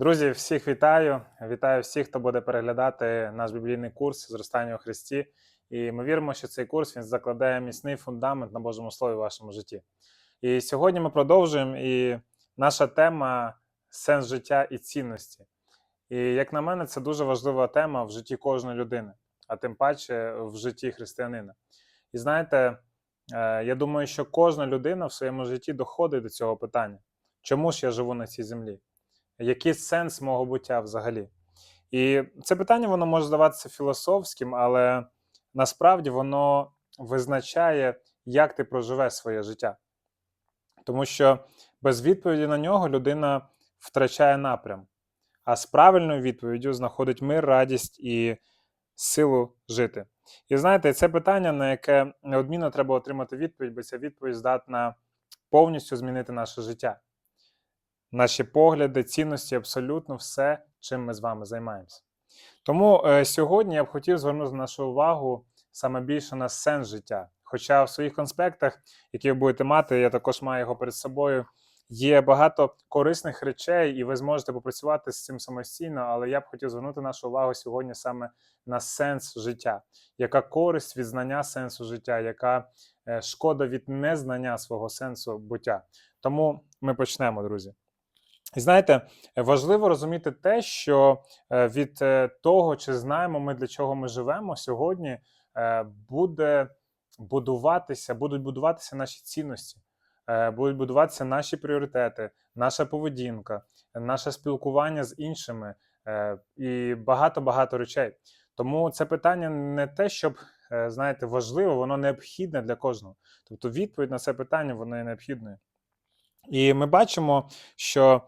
Друзі, всіх вітаю! Вітаю всіх, хто буде переглядати наш біблійний курс зростання у Христі. І ми віримо, що цей курс він закладає міцний фундамент на Божому Слові в вашому житті. І сьогодні ми продовжуємо, і наша тема сенс життя і цінності. І як на мене, це дуже важлива тема в житті кожної людини, а тим паче в житті християнина. І знаєте, е, я думаю, що кожна людина в своєму житті доходить до цього питання. Чому ж я живу на цій землі? Який сенс мого буття взагалі? І це питання воно може здаватися філософським, але насправді воно визначає, як ти проживеш своє життя. Тому що без відповіді на нього людина втрачає напрям, а з правильною відповіддю знаходить мир, радість і силу жити. І знаєте, це питання, на яке неодмінно треба отримати відповідь, бо ця відповідь здатна повністю змінити наше життя наші погляди, цінності, абсолютно все, чим ми з вами займаємося. Тому е, сьогодні я б хотів звернути нашу увагу саме більше на сенс життя. Хоча в своїх конспектах, які ви будете мати, я також маю його перед собою. Є багато корисних речей, і ви зможете попрацювати з цим самостійно, але я б хотів звернути нашу увагу сьогодні саме на сенс життя, яка користь від знання сенсу життя, яка е, шкода від незнання свого сенсу буття. Тому ми почнемо, друзі. І знаєте, важливо розуміти те, що е, від е, того, чи знаємо ми для чого ми живемо сьогодні, е, буде будуватися, будуть будуватися наші цінності, будуть будуватися наші пріоритети, наша поведінка, наше спілкування з іншими і багато-багато речей. Тому це питання не те, щоб знаєте, важливо, воно необхідне для кожного. Тобто, відповідь на це питання воно є необхідною. І ми бачимо, що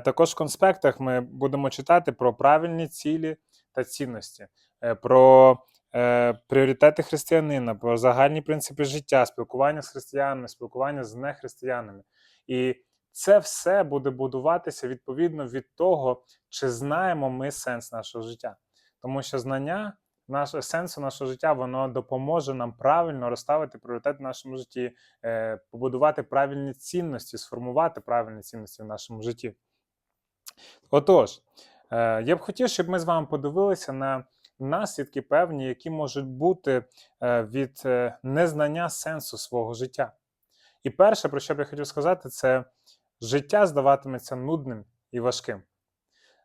також в конспектах ми будемо читати про правильні цілі та цінності, е, про е, пріоритети християнина, про загальні принципи життя, спілкування з християнами, спілкування з нехристиянами. І це все буде будуватися відповідно від того, чи знаємо ми сенс нашого життя. Тому що знання наше сенсу нашого життя воно допоможе нам правильно розставити пріоритет в нашому житті, е, побудувати правильні цінності, сформувати правильні цінності в нашому житті. Отож, е, я б хотів, щоб ми з вами подивилися на наслідки певні, які можуть бути е, від незнання сенсу свого життя. І перше, про що б я хотів сказати, це життя здаватиметься нудним і важким.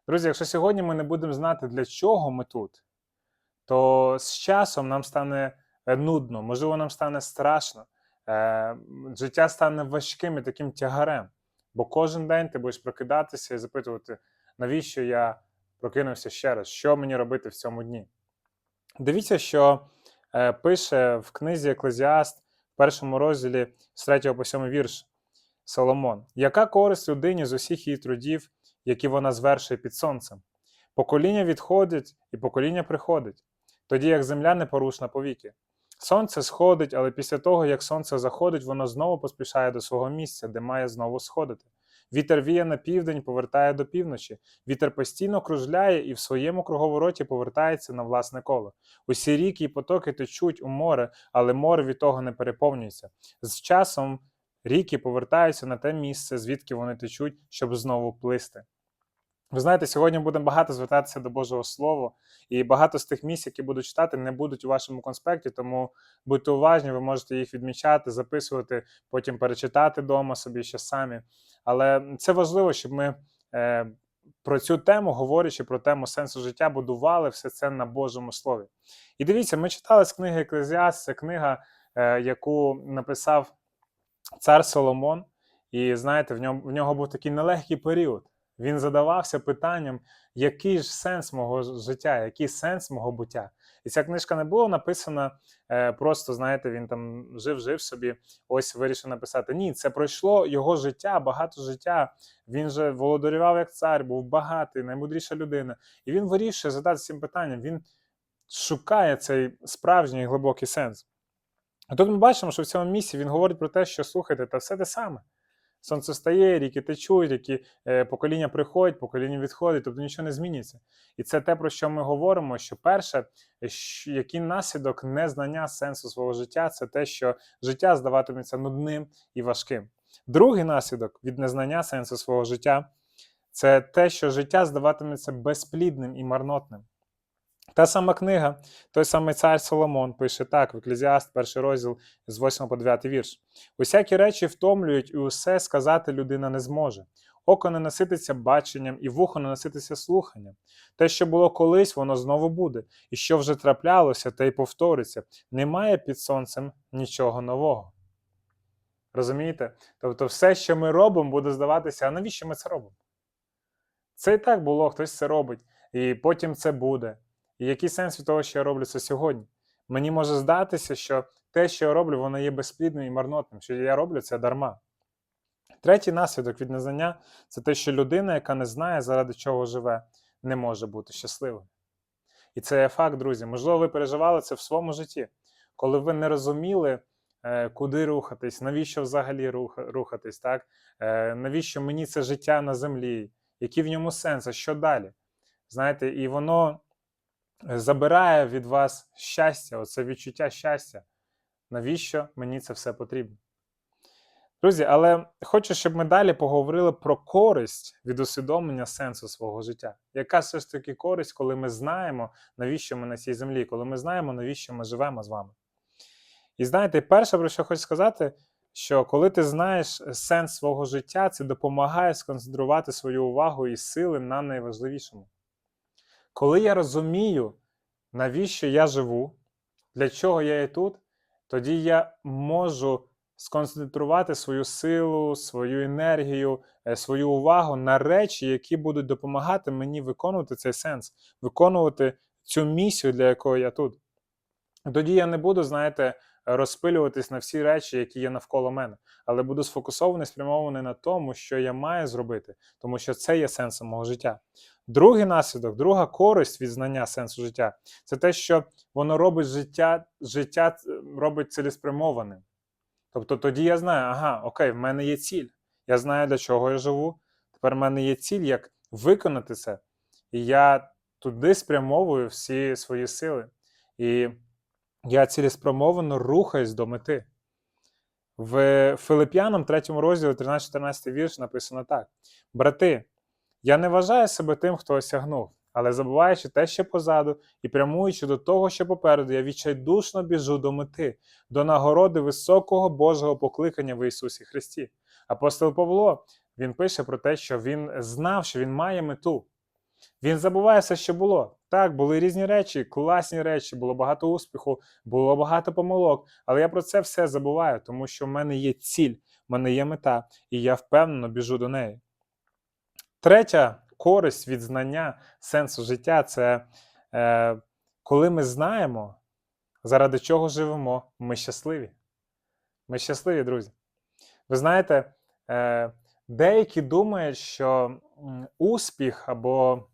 Друзі, якщо сьогодні ми не будемо знати, для чого ми тут, то з часом нам стане е, нудно, можливо, нам стане страшно, е, життя стане важким і таким тягарем. Бо кожен день ти будеш прокидатися і запитувати, навіщо я прокинувся ще раз, що мені робити в цьому дні. Дивіться, що е, пише в книзі Еклезіаст в першому розділі з 3 по 7 вірш Соломон: Яка користь людині з усіх її трудів, які вона звершує під сонцем? Покоління відходить і покоління приходить тоді як земля непорушна повіки. Сонце сходить, але після того, як сонце заходить, воно знову поспішає до свого місця, де має знову сходити. Вітер віє на південь, повертає до півночі. Вітер постійно кружляє і в своєму круговороті повертається на власне коло. Усі ріки і потоки течуть у море, але море від того не переповнюється. З часом ріки повертаються на те місце, звідки вони течуть, щоб знову плисти. Ви знаєте, сьогодні будемо багато звертатися до Божого Слова, і багато з тих місць, які буду читати, не будуть у вашому конспекті, тому будьте уважні, ви можете їх відмічати, записувати, потім перечитати вдома собі ще самі. Але це важливо, щоб ми е, про цю тему, говорячи про тему сенсу життя, будували все це на Божому Слові. І дивіться, ми читали з книги Еклезіаст, це книга, е, яку написав цар Соломон. І знаєте, в ньому в нього був такий нелегкий період. Він задавався питанням, який ж сенс мого життя, який сенс мого буття. І ця книжка не була написана е, просто, знаєте, він там жив-жив собі, ось вирішив написати. Ні, це пройшло його життя, багато життя. Він же володарював як цар, був багатий, наймудріша людина. І він вирішує задати цим питанням. Він шукає цей справжній глибокий сенс. А тут ми бачимо, що в цьому місці він говорить про те, що слухайте, та все те саме. Сонце стає, ріки течуть, які е, покоління приходять, покоління відходить, тобто нічого не зміниться. І це те, про що ми говоримо: що перше, який наслідок незнання сенсу свого життя, це те, що життя здаватиметься нудним і важким. Другий наслідок від незнання сенсу свого життя це те, що життя здаватиметься безплідним і марнотним. Та сама книга, той самий цар Соломон пише так, в Еклезіаст, перший розділ з 8 по 9 вірш. Усякі речі втомлюють, і усе сказати людина не зможе. Око не насититься баченням, і вухо не насититься слуханням. Те, що було колись, воно знову буде, і що вже траплялося, те й повториться. Немає під сонцем нічого нового. Розумієте? Тобто, все, що ми робимо, буде здаватися, а навіщо ми це робимо? Це і так було, хтось це робить, і потім це буде. І який сенс від того, що я роблю це сьогодні? Мені може здатися, що те, що я роблю, воно є безплідним і марнотним, що я роблю це дарма. Третій наслідок від незнання це те, що людина, яка не знає, заради чого живе, не може бути щасливою. І це є факт, друзі. Можливо, ви переживали це в своєму житті, коли ви не розуміли, е, куди рухатись, навіщо взагалі рухатись, так? Е, навіщо мені це життя на землі, який в ньому сенс, а що далі? Знаєте, і воно забирає від вас щастя, оце відчуття щастя. Навіщо мені це все потрібно? Друзі, але хочу, щоб ми далі поговорили про користь від усвідомлення сенсу свого життя. Яка все ж таки користь, коли ми знаємо, навіщо ми на цій землі, коли ми знаємо, навіщо ми живемо з вами? І знаєте, перше, про що хочу сказати, що коли ти знаєш сенс свого життя, це допомагає сконцентрувати свою увагу і сили на найважливішому. Коли я розумію, навіщо я живу, для чого я є тут, тоді я можу сконцентрувати свою силу, свою енергію, е, свою увагу на речі, які будуть допомагати мені виконувати цей сенс, виконувати цю місію, для якої я тут. Тоді я не буду, знаєте, розпилюватись на всі речі, які є навколо мене, але буду сфокусований, спрямований на тому, що я маю зробити, тому що це є сенсом мого життя. Другий наслідок, друга користь від знання сенсу життя це те, що воно робить життя, життя е, робить цілеспрямованим. Тобто тоді я знаю, ага, окей, в мене є ціль. Я знаю, для чого я живу. Тепер в мене є ціль, як виконати це. І я туди спрямовую всі свої сили. І я цілеспрямовано рухаюсь до мети. В Филип'янам, 3 розділі, 13-14 вірш написано так: Брати, я не вважаю себе тим, хто осягнув, але забуваючи те, що позаду, і прямуючи до того, що попереду, я відчайдушно біжу до мети, до нагороди високого Божого покликання в Ісусі Христі. Апостол Павло він пише про те, що він знав, що він має мету. Він забуває все, що було. Так, були різні речі, класні речі, було багато успіху, було багато помилок. Але я про це все забуваю, тому що в мене є ціль, в мене є мета, і я впевнено біжу до неї. Третя користь від знання сенсу життя це е, коли ми знаємо, заради чого живемо, ми щасливі. Ми щасливі, друзі. Ви знаєте, е, деякі думають, що успіх або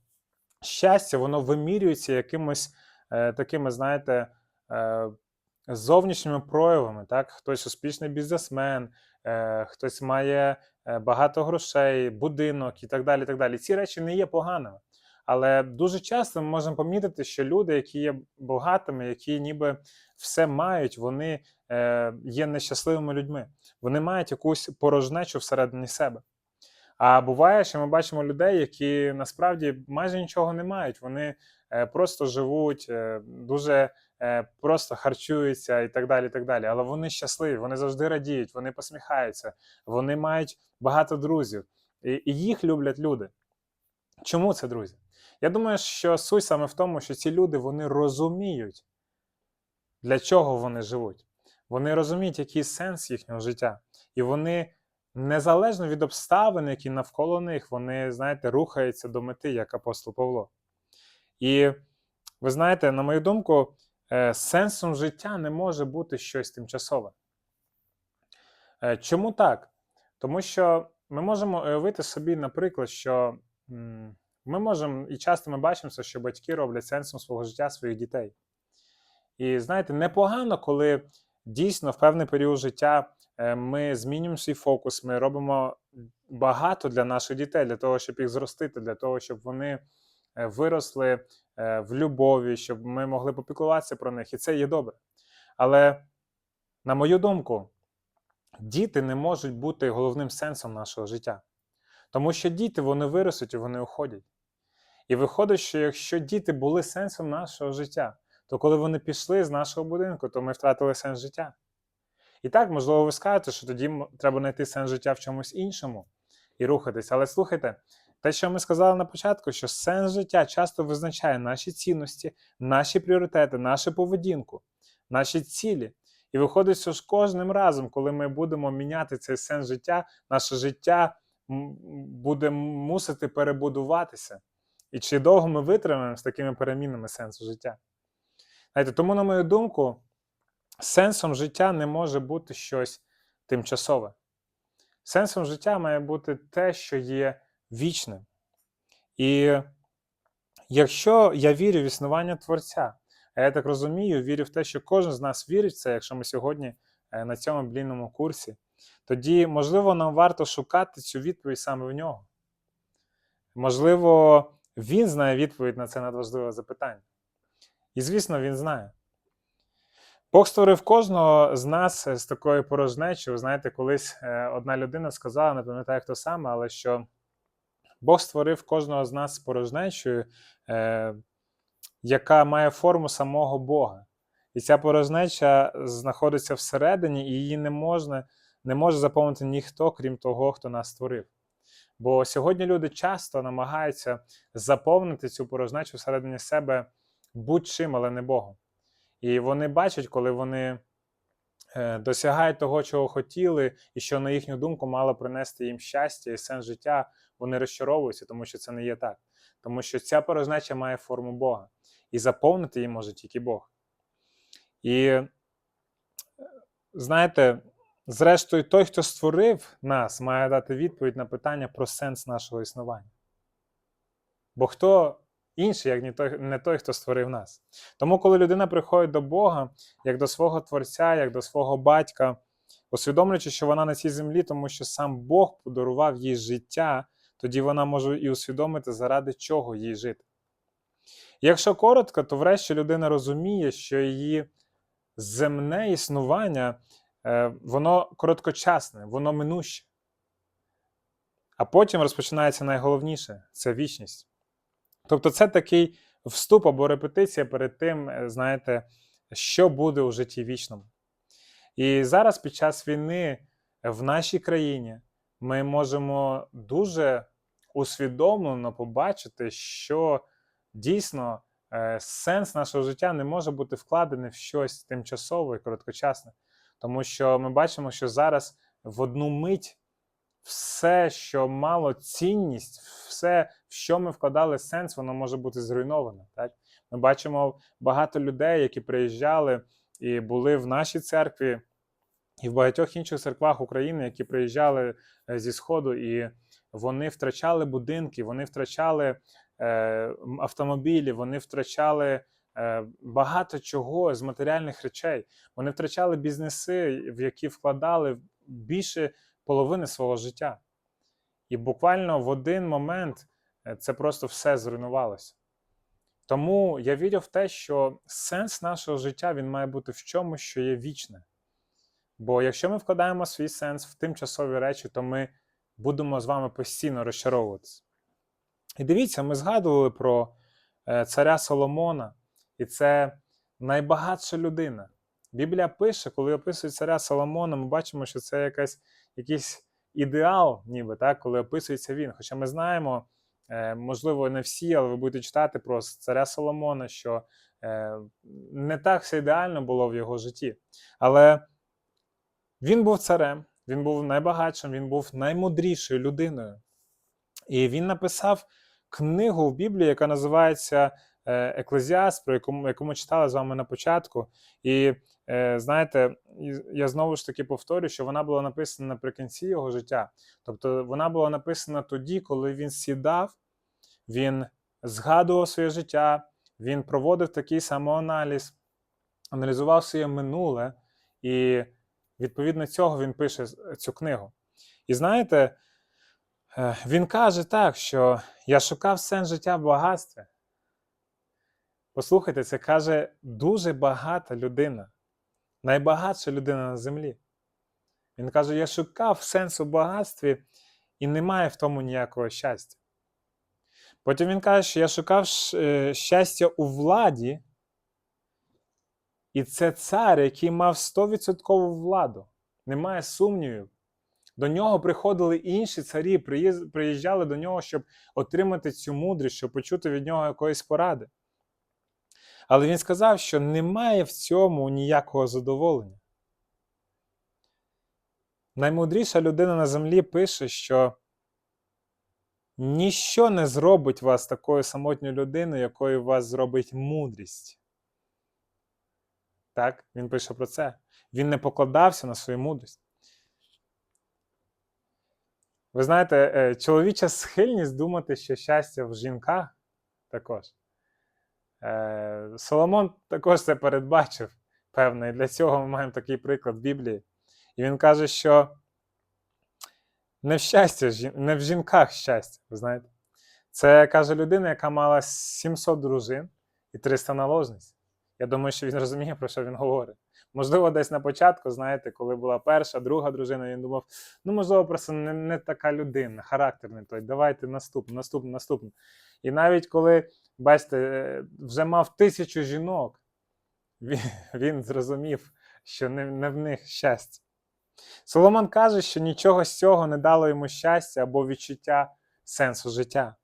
щастя, воно вимірюється якимось е, такими, знаєте, е, зовнішніми проявами. Так? Хтось успішний бізнесмен, е, хтось має е, багато грошей, будинок і так далі. і так далі. Ці речі не є поганими. Але дуже часто ми можемо помітити, що люди, які є багатими, які ніби все мають, вони е, є нещасливими людьми. Вони мають якусь порожнечу всередині себе. А буває, що ми бачимо людей, які насправді майже нічого не мають. Вони е, просто живуть, е, дуже е, просто харчуються і так далі. і так далі. Але вони щасливі, вони завжди радіють, вони посміхаються, вони мають багато друзів, і, їх люблять люди. Чому це, друзі? Я думаю, що суть саме в тому, що ці люди вони розуміють, для чого вони живуть. Вони розуміють, який сенс їхнього життя. І вони незалежно від обставин, які навколо них, вони, знаєте, рухаються до мети, як апостол Павло. І ви знаєте, на мою думку, е, сенсом життя не може бути щось тимчасове. Е, Чому так? Тому що ми можемо уявити собі, наприклад, що ми можемо і часто ми бачимо, що батьки роблять сенсом свого життя своїх дітей. І знаєте, непогано, коли дійсно в певний період життя ми змінюємо свій фокус, ми робимо багато для наших дітей, для того, щоб їх зростити, для того, щоб вони е, виросли е, в любові, щоб ми могли попіклуватися про них. І це є добре. Але, на мою думку, діти не можуть бути головним сенсом нашого життя. Тому що діти вони виростуть і вони уходять. І виходить, що якщо діти були сенсом нашого життя, то коли вони пішли з нашого будинку, то ми втратили сенс життя. І так, можливо, ви скажете, що тоді треба знайти сенс життя в чомусь іншому і рухатись. Але слухайте, те, що ми сказали на початку, що сенс життя часто визначає наші цінності, наші пріоритети, нашу поведінку, наші цілі. І виходить, що ж кожним разом, коли ми будемо міняти цей сенс життя, наше життя буде мусити перебудуватися. І чи довго ми витримаємо з такими перемінами сенсу життя? Знаєте, тому, на мою думку, сенсом життя не може бути щось тимчасове. Сенсом життя має бути те, що є вічним. І якщо я вірю в існування Творця, а я так розумію, вірю в те, що кожен з нас вірить в це, якщо ми сьогодні е, на цьому блінному курсі, тоді, можливо, нам варто шукати цю відповідь саме в нього. Можливо, він знає відповідь на це надважливе запитання. І, звісно, він знає. Бог створив кожного з нас з такою порожнечою. Знаєте, колись е, одна людина сказала, не пам'ятаю хто саме, але що Бог створив кожного з нас з порожнечою, е, яка має форму самого Бога. І ця порожнеча знаходиться всередині, і її не можна, не може заповнити ніхто, крім того, хто нас створив. Бо сьогодні люди часто намагаються заповнити цю порожнечу всередині себе будь-чим, але не Богом. І вони бачать, коли вони е, досягають того, чого хотіли, і що, на їхню думку, мало принести їм щастя і сенс життя, вони розчаровуються, тому що це не є так. Тому що ця порожнеча має форму Бога, і заповнити її може тільки Бог. І е, знаєте, зрештою, той, хто створив нас, має дати відповідь на питання про сенс нашого існування. Бо хто інший, як не той, не той, хто створив нас. Тому, коли людина приходить до Бога, як до свого Творця, як до свого батька, усвідомлюючи, що вона на цій землі, тому що сам Бог подарував їй життя, тоді вона може і усвідомити, заради чого їй жити. Якщо коротко, то врешті людина розуміє, що її земне існування, е, воно короткочасне, воно минуще. А потім розпочинається найголовніше це вічність. Тобто, це такий вступ або репетиція перед тим, е, знаєте, що буде у житті вічному. І зараз, під час війни в нашій країні, ми можемо дуже усвідомлено побачити, що дійсно е, сенс нашого життя не може бути вкладений в щось тимчасове і короткочасне. Тому що ми бачимо, що зараз в одну мить все, що мало цінність, все, в що ми вкладали сенс, воно може бути зруйноване. Так? Ми бачимо багато людей, які приїжджали і були в нашій церкві, і в багатьох інших церквах України, які приїжджали е, зі Сходу, і вони втрачали будинки, вони втрачали е, автомобілі, вони втрачали е, багато чого з матеріальних речей. Вони втрачали бізнеси, в які вкладали більше половини свого життя. І буквально в один момент е, це просто все зруйнувалося. Тому я вірю в те, що сенс нашого життя він має бути в чомусь, що є вічне. Бо якщо ми вкладаємо свій сенс в тимчасові речі, то ми будемо з вами постійно розчаровуватися. І дивіться, ми згадували про е, царя Соломона, і це найбагатша людина. Біблія пише, коли описує царя Соломона, ми бачимо, що це якась, якийсь ідеал, ніби так, коли описується він. Хоча ми знаємо, е, можливо, не всі, але ви будете читати про царя Соломона, що е, не так все ідеально було в його житті. Але він був царем, він був найбагатшим, він був наймудрішою людиною. І він написав книгу в Біблії, яка називається е, Еклезіаст, про яку, яку ми читали з вами на початку. І знаєте, я знову ж таки повторю, що вона була написана наприкінці його життя. Тобто вона була написана тоді, коли він сідав, він згадував своє життя, він проводив такий самоаналіз, аналізував своє минуле, і відповідно цього він пише цю книгу. І знаєте, е, він каже так, що я шукав сенс життя в багатстві. Послухайте, це каже дуже багата людина, найбагатша людина на землі. Він каже: Я шукав сенс у багатстві, і немає в тому ніякого щастя. Потім він каже, що я шукав е, щастя у владі, і це цар, який мав 100% владу. Немає сумнівів. До нього приходили інші царі, приїжджали до нього, щоб отримати цю мудрість, щоб почути від нього якоїсь поради. Але він сказав, що немає в цьому ніякого задоволення. Наймудріша людина на землі пише, що ніщо не зробить вас такою самотньою людиною, якою вас зробить мудрість. Так, він пише про це. Він не покладався на свою мудрість. Ви знаєте, е, чоловіча схильність думати, що щастя в жінках також. Е, Соломон також це передбачив, певно, і для цього ми маємо такий приклад в Біблії. І він каже, що не в щастя, не в жінках щастя, ви знаєте. Це каже людина, яка мала 700 дружин і 300 наложниць. Я думаю, що він розуміє, про що він говорить. Можливо, десь на початку, знаєте, коли була перша, друга дружина, він думав, ну, можливо, просто не, не така людина, характер не той. Давайте наступну, наступну, наступну. І навіть коли, бачите, е, вже мав тисячу жінок, він, він зрозумів, що не, не в них щастя. Соломон каже, що нічого з цього не дало йому щастя або відчуття сенсу життя.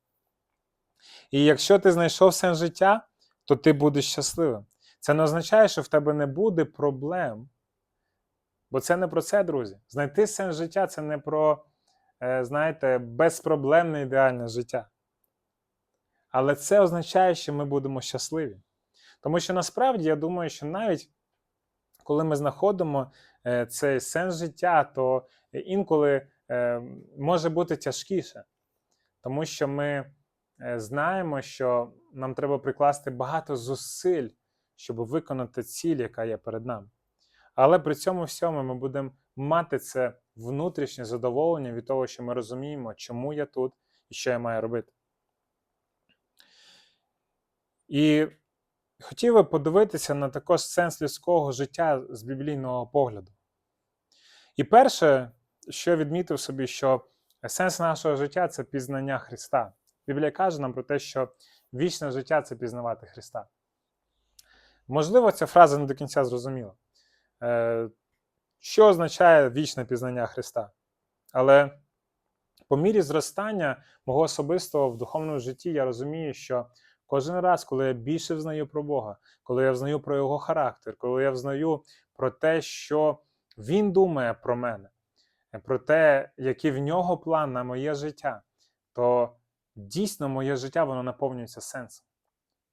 І якщо ти знайшов сенс життя, то ти будеш щасливим. Це не означає, що в тебе не буде проблем. Бо це не про це, друзі. Знайти сенс життя це не про, е, знаєте, безпроблемне ідеальне життя. Але це означає, що ми будемо щасливі. Тому що насправді я думаю, що навіть коли ми знаходимо е, цей сенс життя, то інколи е, може бути тяжкіше. Тому що ми е, знаємо, що нам треба прикласти багато зусиль, щоб виконати ціль, яка є перед нами. Але при цьому всьому ми будемо мати це внутрішнє задоволення від того, що ми розуміємо, чому я тут і що я маю робити. І хотів би подивитися на також сенс людського життя з біблійного погляду. І перше, що відмітив собі, що сенс нашого життя це пізнання Христа. Біблія каже нам про те, що вічне життя це пізнавати Христа. Можливо, ця фраза не до кінця зрозуміла. Е, Що означає вічне пізнання Христа? Але по мірі зростання мого особистого в духовному житті я розумію, що кожен раз, коли я більше взнаю про Бога, коли я взнаю про Його характер, коли я взнаю про те, що Він думає про мене, про те, який в нього план на моє життя, то дійсно моє життя воно наповнюється сенсом.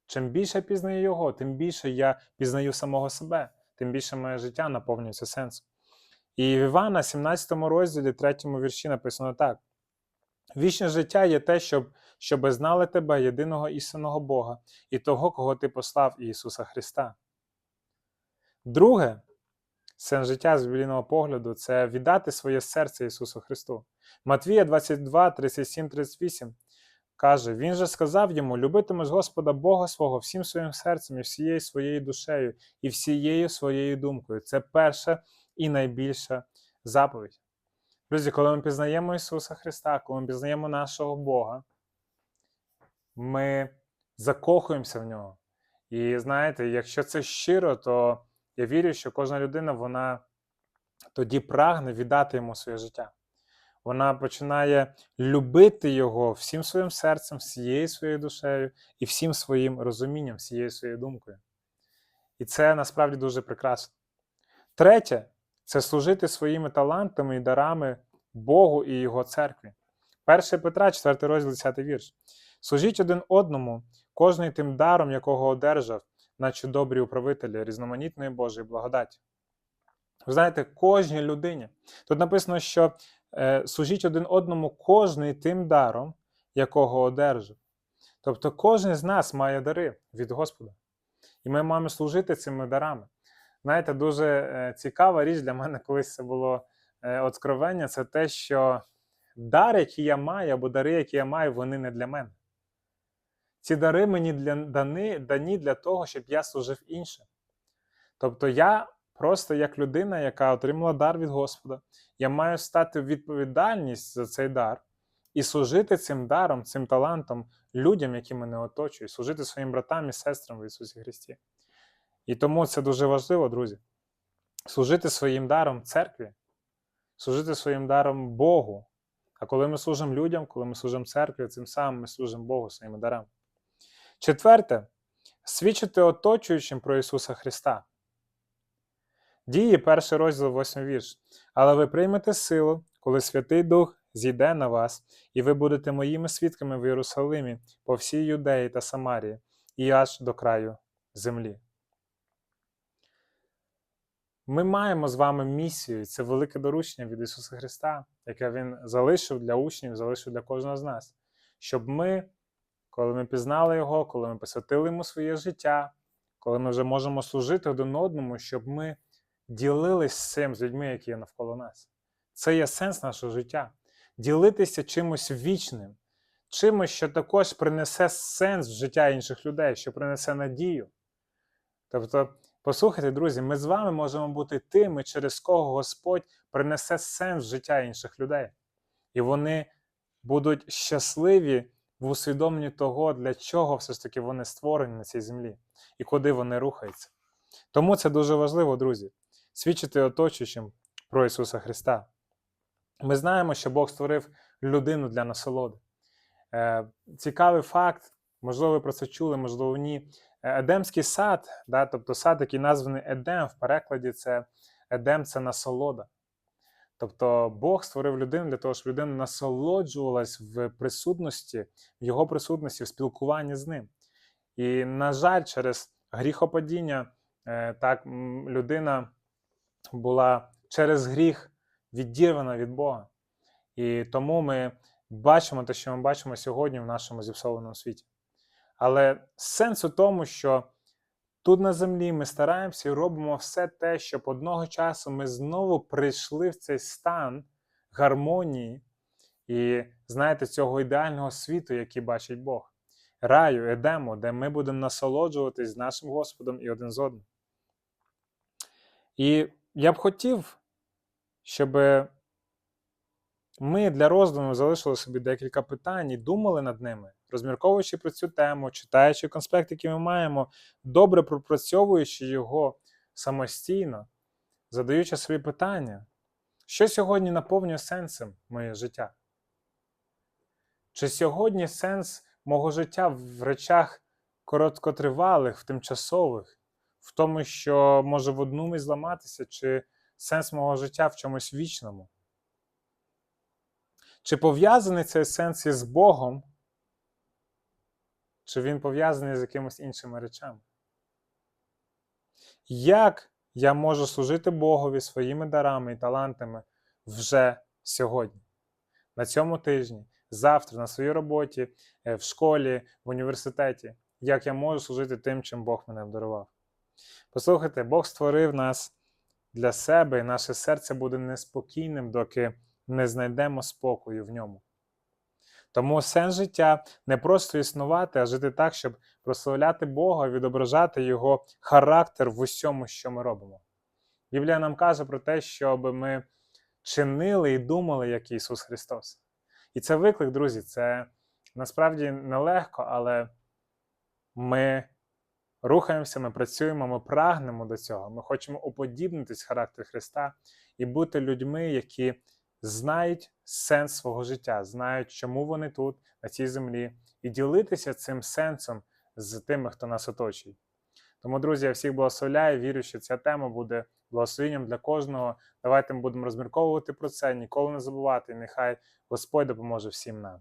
Чим більше я пізнаю його, тим більше я пізнаю самого себе, тим більше моє життя наповнюється сенсом. І в Івана, 17 розділі, 3 вірші написано так: Вічне життя є те, щоб, щоби знали тебе, єдиного істинного Бога, і того, кого ти послав Ісуса Христа. Друге, сенс життя з біблійного погляду це віддати своє серце Ісусу Христу. Матвія 22, 37, 38 каже: Він же сказав йому: любитимеш Господа Бога свого всім своїм серцем і всією своєю душею, і всією своєю думкою. Це перша і найбільша заповідь. Друзі, коли ми пізнаємо Ісуса Христа, коли ми пізнаємо нашого Бога, ми закохуємося в нього. І знаєте, якщо це щиро, то я вірю, що кожна людина вона тоді прагне віддати йому своє життя. Вона починає любити його всім своїм серцем, всією своєю душею і всім своїм розумінням, всією своєю думкою. І це насправді дуже прекрасно. Третє це служити своїми талантами і дарами Богу і Його церкві. 1 Петра, 4 розділ, 10 вірш. Служіть один одному, кожний тим даром, якого одержав, наче добрі управителі різноманітної Божої благодаті. Ви знаєте, кожній людині. Тут написано, що е, служіть один одному кожний тим даром, якого одержав. Тобто кожен з нас має дари від Господа. І ми маємо служити цими дарами. Знаєте, дуже е, цікава річ для мене колись це було е, откровення, це те, що дар, який я маю, або дари, які я маю, вони не для мене. Ці дари мені для, дані, дані для того, щоб я служив іншим. Тобто я просто як людина, яка отримала дар від Господа, я маю стати відповідальність за цей дар і служити цим даром, цим талантом людям, які мене оточують, служити своїм братам і сестрам в Ісусі Христі. І тому це дуже важливо, друзі. Служити своїм даром церкві, служити своїм даром Богу. А коли ми служимо людям, коли ми служимо церкві, цим самим ми служимо Богу своїми дарами. Четверте, свідчити оточуючим про Ісуса Христа. Дії, перший розділ, восьмий вірш. Але ви приймете силу, коли Святий Дух зійде на вас, і ви будете моїми свідками в Єрусалимі, по всій Юдеї та Самарії, і аж до краю землі. Ми маємо з вами місію, це велике доручення від Ісуса Христа, яке Він залишив для учнів, залишив для кожного з нас, щоб ми, коли ми пізнали Його, коли ми посвятили йому своє життя, коли ми вже можемо служити один одному, щоб ми ділились з цим з людьми, які є навколо нас. Це є сенс нашого життя. Ділитися чимось вічним, чимось, що також принесе сенс в життя інших людей, що принесе надію. Тобто, послухайте, друзі, ми з вами можемо бути тими, через кого Господь принесе сенс в життя інших людей. І вони будуть щасливі в усвідомленні того, для чого все ж таки вони створені на цій землі і куди вони рухаються. Тому це дуже важливо, друзі, свідчити оточуючим про Ісуса Христа. Ми знаємо, що Бог створив людину для насолоди. Е, Цікавий факт, можливо, ви про це чули, можливо, ні. Едемський сад, да, тобто сад, який названий Едем, в перекладі це Едем це насолода. Тобто Бог створив людину для того, щоб людина насолоджувалась в присутності, в його присутності, в спілкуванні з ним. І, на жаль, через гріхопадіння е, так, людина була через гріх відірвана від Бога. І тому ми бачимо те, що ми бачимо сьогодні в нашому зіпсованому світі. Але сенс у тому, що тут на землі ми стараємося і робимо все те, щоб одного часу ми знову прийшли в цей стан гармонії і, знаєте, цього ідеального світу, який бачить Бог. Раю, Едему, де ми будемо насолоджуватись нашим Господом і один з одним. І я б хотів, щоб ми для роздуму залишили собі декілька питань і думали над ними, розмірковуючи про цю тему, читаючи конспект, який ми маємо, добре пропрацьовуючи його самостійно, задаючи собі питання, що сьогодні наповнює сенсом моє життя? Чи сьогодні сенс мого життя в речах короткотривалих, в тимчасових, в тому, що може в одну мить зламатися, чи сенс мого життя в чомусь вічному? Чи пов'язаний цей сенс із Богом, чи він пов'язаний з якимись іншими речами? Як я можу служити Богові своїми дарами і талантами вже сьогодні, на цьому тижні, завтра, на своїй роботі, е, в школі, в університеті? Як я можу служити тим, чим Бог мене обдарував? Послухайте, Бог створив нас для себе, і наше серце буде неспокійним, доки не знайдемо спокою в ньому. Тому сенс життя не просто існувати, а жити так, щоб прославляти Бога, відображати Його характер в усьому, що ми робимо. Біблія нам каже про те, щоб ми чинили і думали, як Ісус Христос. І це виклик, друзі, це насправді нелегко, але ми рухаємося, ми працюємо, ми прагнемо до цього. Ми хочемо уподібнитись характер Христа і бути людьми, які знають сенс свого життя, знають, чому вони тут, на цій землі, і ділитися цим сенсом з тими, хто нас оточує. Тому, друзі, я всіх благословляю, вірю, що ця тема буде благословенням для кожного. Давайте ми будемо розмірковувати про це, ніколи не забувати. Нехай Господь допоможе всім нам.